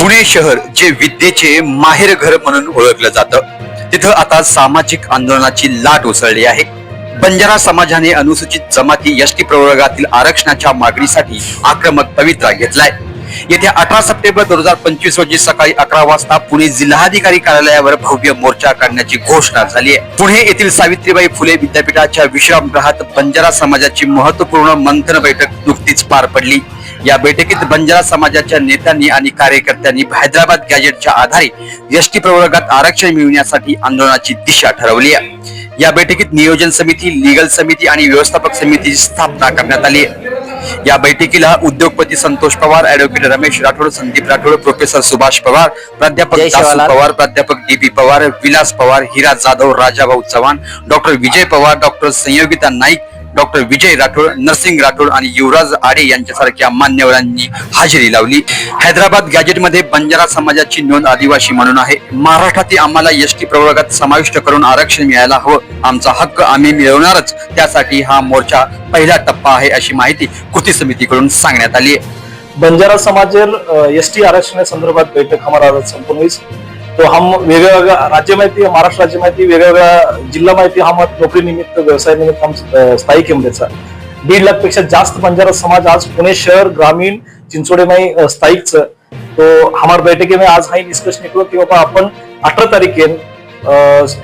पुणे शहर जे विद्येचे माहेर घर म्हणून ओळखलं जातं. तिथं आता सामाजिक आंदोलनाची लाट उसळली आहे. बंजारा समाजाने अनुसूचित जमाती एसटी प्रवर्गातील आरक्षणाच्या मागणीसाठी आक्रमक पवित्रा घेतलाय. येत्या अठरा सप्टेंबर दोन हजार पंचवीस रोजी सकाळी अकरा वाजता पुणे जिल्हाधिकारी कार्यालयावर भव्य मोर्चा काढण्याची घोषणा झाली आहे. पुणे येथील सावित्रीबाई फुले विद्यापीठाच्या विश्रामगृहात बंजारा समाजाची महत्त्वपूर्ण मंथन बैठक नुकतीच पार पडली. या बैठकीत बंजारा समाजाच्या नेत्यांनी आणि कार्यकर्त्यांनी हैदराबाद गॅजेटच्या आधारे एसटी प्रवर्गात आरक्षण मिळवण्यासाठी आंदोलनाची दिशा ठरवली आहे या बैठकीत नियोजन समिती लीगल समिती आणि व्यवस्थापक समितीची स्थापना करण्यात आली आहे या बैठकीला उद्योगपती संतोष पवार ऍडव्होकेट रमेश राठोड संदीप राठोड प्रोफेसर सुभाष पवार प्राध्यापक. पवार प्राध्यापक D P Pawar Vilas Pawar Hira Jadhav Rajabhau Chavan doctor Vijay Pawar doctor Sanyogita Naik doctor Vijay Rathod Narsing Rathod आणि युवराज आडे यांच्यासारख्या मान्यवरांनी हजेरी लावली. हैदराबाद गॅजेटमध्ये बंजारा समाजाची नोंद आदिवासी म्हणून आहे. महाराष्ट्रातील आम्हाला एस टी प्रवर्गात समाविष्ट करून आरक्षण मिळायला हवं. आमचा हक्क आम्ही मिळवणारच. त्यासाठी हा मोर्चा पहिला टप्पा आहे अशी माहिती कृती समितीकडून सांगण्यात आली बंजारा समाजेर एस टी आरक्षण संदर्भात बैठक हमारा आज संपूर्ण तो हम वेगवेगळ्या राज्य माहिती महाराष्ट्र राज्य माहिती वेगवेगळ्या जिल्हा माहिती हम नोकरी निमित्त व्यवसाय निमित्त हम स्थायिक त्याचा दीड लाखपेक्षा जास्त बंजारा समाज आज पुणे शहर ग्रामीण चिंचोडे में अ, स्थायिक तो हमारे बैठके में आज हाई निष्कर्ष निकलो की बाबा आपण अठरा तारीखेन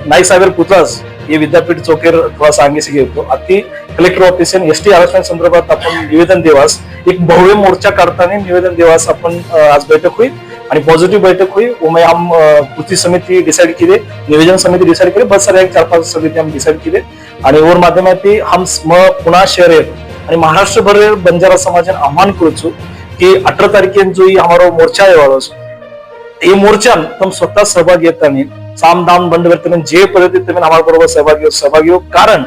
नाईक साहेब पुतळास हे विद्यापीठ चौकेर थोडा अंगेसी घेतो. अगदी कलेक्टर ऑफिस एस टी आरक्षण संदर्भात आपण निवेदन देवास एक भव्य मोर्चा काढताना निवेदन देवास आपण आज बैठक होईल. आणि पॉझिटिव्ह बैठक होई. ओमे हम कृती समिती डिसाईड केली नियोजन समिती डिसाईड केली. बस सर एक चार पाच समिती आम्ही डिसाईड केली. आणि वर ती हम पुन्हा शहर आणि महाराष्ट्रभर बंजारा समाजाने आव्हान करूचु की अठरा तारखेन जो ही हमारो मोर्चा येवाळो એ મોરચાન તમે સ્વતઃ સહભાગી હતા નહીં સામદામ जे જે પદ્ધતિ તમે सहभाग બરોબર સહભાગીઓ સહભાગીઓ कारण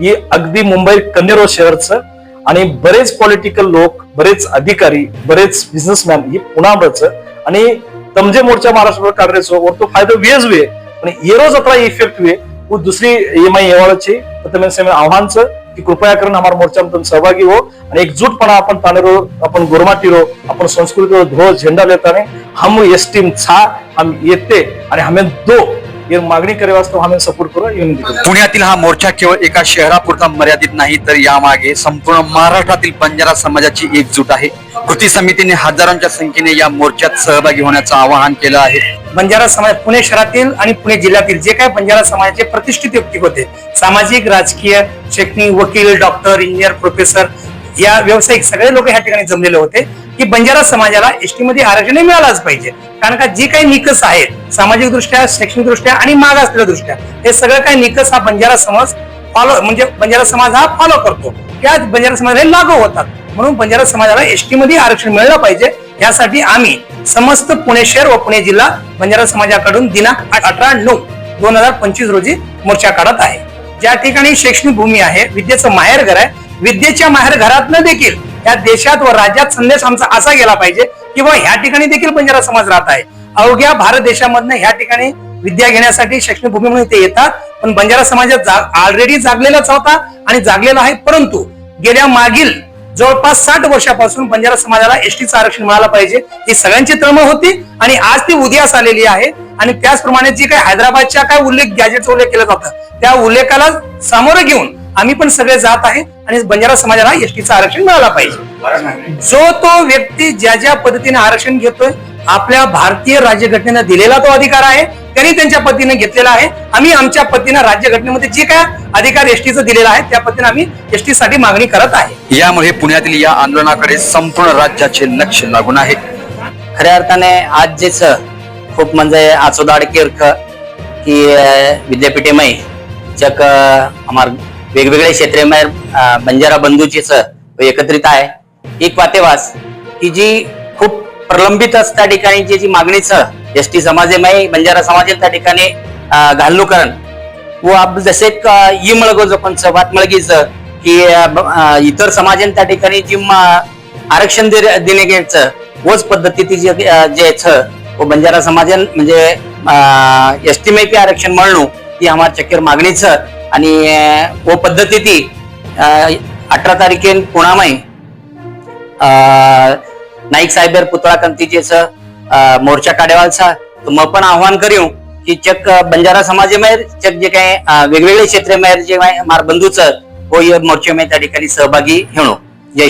ही अगदी मुंबई कन्नेरो शहरचं आणि बरेच पॉलिटिकल लोक बरेच अधिकारी बरेच बिझनेसमॅन हे पुण्यावरचं आणि तमजे मोर्चा महाराष्ट्र काँग्रेस तो फायदो वेज वे आणि येरो जत्रा इफेक्ट वे दुसरी एमआय येवाळची प्रथमेंद्र आव्हानचं की कृपया करून हमारा मोर्चा सहभागी हो आणि एकजूटपणा आपण तानेरो आपण गोरमाटी रो आपण संस्कृती रो ध्वज झेंडा लेताने हम एस टीम छा हम येते आणि हमे दो. ये मागणी करे वास्तव हमें सपोर्ट करो ये विनंती करू पुण्यातील हा मोर्चा केवळ एका शहरापुरता मर्यादित नाही तर यामागे संपूर्ण महाराष्ट्रातील बंजारा समाजाची एकजूट आहे. कृती समितीने हजारांच्या संख्येने या मोर्चात सहभागी होण्याचं आवाहन केलं आहे. बंजारा समाज पुणे शहरातील आणि पुणे जिल्ह्यातील जे काही बंजारा समाजाचे प्रतिष्ठित व्यक्ती होते सामाजिक राजकीय शैक्षणिक वकील डॉक्टर इंजिनियर प्रोफेसर या व्यावसायिक सगळे लोक ह्या ठिकाणी जमलेले होते की बंजारा समाजाला एसटी मध्ये आरक्षण मिळालंच पाहिजे. कारण का जे काही निकष आहेत सामाजिक दृष्ट्या शैक्षणिक दृष्ट्या आणि मागासलेल्या दृष्ट्या हे सगळं काही निकष हा बंजारा समाज फॉलो म्हणजे बंजारा समाज हा फॉलो करतो. त्या बंजारा समाजाला लागू होतात. म्हणून बंजारा समाजाला एसटी मध्ये आरक्षण मिळलं पाहिजे. यासाठी आम्ही समस्त पुणे शहर व पुणे जिल्हा बंजारा समाजाकडून दिनांक अठरा नऊ दोन हजार पंचवीस रोजी मोर्चा काढत आहे. ज्या ठिकाणी शैक्षणिक भूमी आहे विद्येचं माहेर घर आहे विद्येच्या माहेर घरातनं देखील या देशात व राज्यात संदेश आमचा असा गेला पाहिजे किंवा ह्या ठिकाणी देखील बंजारा समाज राहत आहे. अवघ्या भारत देशामधनं ह्या ठिकाणी विद्या घेण्यासाठी शैक्षणिक भूमी म्हणून ते येतात. पण बंजारा समाजात ऑलरेडी जागलेलाच होता आणि जागलेला आहे परंतु गेल्या मागील जवळपास साठ वर्षापासून बंजारा समाजाला एसटीचं आरक्षण मिळालं पाहिजे. ही सगळ्यांची तळमळ होती आणि आज ती उदयास आलेली आहे. आणि त्याचप्रमाणे जी काही हैदराबादच्या काय उल्लेख गॅजेटचा उल्लेख केला जातं त्या उल्लेखाला सामोरं घेऊन आम्ही पण सगळे जात आहे आणि बंजारा समाजाला एसटीचं आरक्षण मिळालं पाहिजे. जो तो व्यक्ती ज्या ज्या पद्धतीने आरक्षण घेतोय आपल्या भारतीय राज्यघटनेनं दिलेला तो अधिकार आहे त्यांनी त्यांच्या पद्धतीने घेतलेला आहे. आम्ही आमच्या पद्धतीनं राज्यघटनेमध्ये जे काय अधिकार एसटीचं दिलेला आहे त्या पद्धतीने आम्ही एसटी साठी मागणी करत आहे. यामुळे पुण्यातील या आंदोलनाकडे संपूर्ण राज्याचे लक्ष लागून आहे. खऱ्या अर्थाने आज जेच खूप म्हणजे आचोदाड केरख की विद्यापीठेमय जग हमार वेगवेगळे क्षेत्रेमय बंजारा बंधूचीच एकत्रित आहे. एक वातेवास की जी खूप प्रलंबित अस त्या ठिकाणी जी जी मागणीच एस टी समाजेमय बंजारा समाज त्या ठिकाणी घालणूकरण व आप जसे ई मळगो जो पण सभात मळगीच की इतर समाजाने त्या ठिकाणी जी आरक्षण देणे घ्यायचं वच पद्धती जे जे छ व बंजारा समाजान म्हणजे एस टी मैपी आरक्षण म्हणणू ही आम्हाला चक्कर मागणीच आणि वो पद्धती ती अठरा तारखेन पुणामाई नाईक साहेबर पुतळा कंतीजेचं मोर्चा काढेवालचा मग पण आव्हान करू की चक बंजारा समाज समाजेमेर चक जे काही वेगवेगळे क्षेत्र क्षेत्रेमेर जे मार बंधूच हो मोर्चे मोर्चेमध्ये त्या ठिकाणी सहभागी घेणं जय